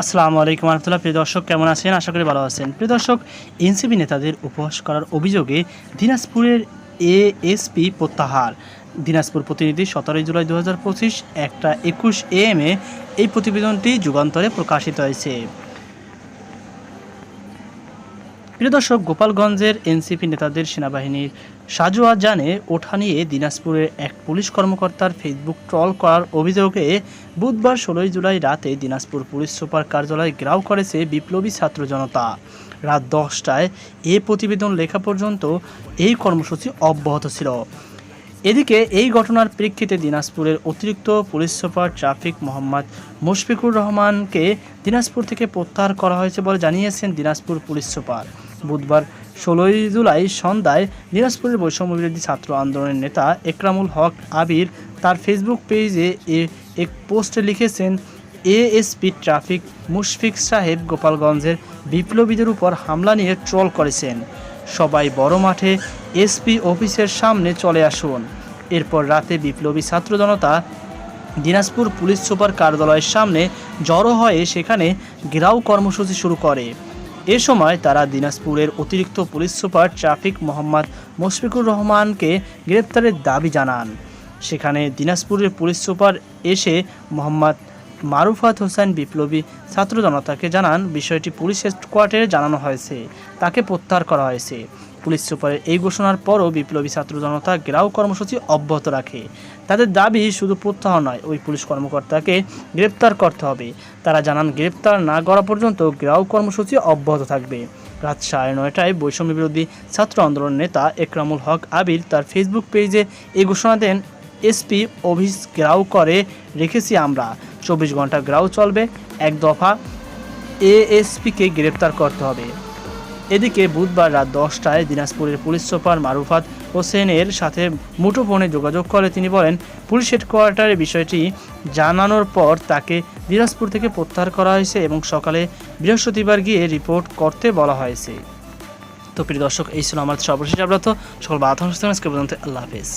আসসালামু আলাইকুম রহমতুল্লাহ প্রিয় দর্শক, কেমন আছেন? আশা করি ভালো আছেন। প্রিয় দর্শক, এনসিপি নেতাদের উপহাস করার অভিযোগে দিনাজপুরের এএসপি প্রত্যাহার। দিনাজপুর প্রতিনিধি সতেরোই জুলাই দু হাজার পঁচিশ, একটা একুশ এ এই প্রতিবেদনটি যুগান্তরে প্রকাশিত হয়েছে। প্রিয় দর্শক, গোপালগঞ্জের এনসিপি নেতাদের সেনাবাহিনীর সাজোয়া জানে ওঠা নিয়ে দিনাজপুরের এক পুলিশ কর্মকর্তার ফেসবুক ট্রল করার অভিযোগে বুধবার ষোলোই জুলাই রাতে দিনাজপুর পুলিশ সুপার কার্যালয় ঘেরাও করেছে বিপ্লবী ছাত্র জনতা। রাত দশটায় এ প্রতিবেদন লেখা পর্যন্ত এই কর্মসূচি অব্যাহত ছিল। এদিকে এই ঘটনার প্রেক্ষিতে দিনাজপুরের অতিরিক্ত police super traffic Mohammad Mushfiqur রহমানকে দিনাজপুর থেকে প্রত্যাহার করা হয়েছে বলে জানিয়েছেন দিনাজপুর পুলিশ সুপার। বুধবার ষোলোই জুলাই সন্ধ্যায় দিনাজপুরের বৈষম্য বিরোধী ছাত্র আন্দোলনের নেতা একরামুল হক আবির তার ফেসবুক পেজে এক পোস্টে লিখেছেন, এএসপি ট্রাফিক মুশফিক সাহেব গোপালগঞ্জের বিপ্লবীদের উপর হামলা নিয়ে ট্রল করেছেন। সবাই বড় মাঠে এসপি অফিসের সামনে চলে আসুন। এরপর রাতে বিপ্লবী ছাত্র জনতা দিনাজপুর পুলিশ সুপার কার্যালয়ের সামনে জড়ো হয়ে সেখানে ঘেরাও কর্মসূচি শুরু করে। এ সময় তারা দিনাজপুরের অতিরিক্ত police super traffic Mohammad Mushfiqur রহমানকে গ্রেপ্তারের দাবি জানান। সেখানে দিনাজপুরের পুলিশ সুপার এসে মোহাম্মদ মারুফাত হোসেন বিপ্লবী ছাত্র জনতাকে জানান, বিষয়টি পুলিশ হেডকোয়ার্টারে জানানো হয়েছে। তাকে প্রত্যাহার করা হয়েছে। পুলিশ সুপারের এই ঘোষণার পরও বিপ্লবী ছাত্র জনতা ঘেরাও কর্মসূচি অব্যাহত রাখে। তাদের দাবি শুধু প্রত্যাহার নয়, ওই পুলিশ কর্মকর্তাকে গ্রেপ্তার করতে হবে। তারা জানান, গ্রেপ্তার না করা পর্যন্ত ঘেরাও কর্মসূচি অব্যাহত থাকবে। রাত সাড়ে নয়টায় বৈষম্য বিরোধী ছাত্র আন্দোলন নেতা একরামুল হক আবির তার ফেসবুক পেজে এই ঘোষণা দেন, এসপি অফিস ঘেরাও করে রেখেছি আমরা। চব্বিশ ঘণ্টা ঘেরাও চলবে। এক দফা এএসপিকে গ্রেপ্তার করতে হবে। এদিকে বুধবার রাত দশটায় দিনাজপুরের পুলিশ সুপার মারুফাত হোসেনের সাথে মুঠোফোনে যোগাযোগ করে। তিনি বলেন, পুলিশ হেডকোয়ার্টারে বিষয়টি জানানোর পর তাকে দিনাজপুর থেকে প্রত্যাহার করা হয়েছে এবং সকালে বৃহস্পতিবার গিয়ে রিপোর্ট করতে বলা হয়েছে। তো প্রিয় দর্শক, এই ছিল আমার সর্বশেষ আব্রত সকল বাধা আজকে পর্যন্ত আল্লাহ হাফেজ।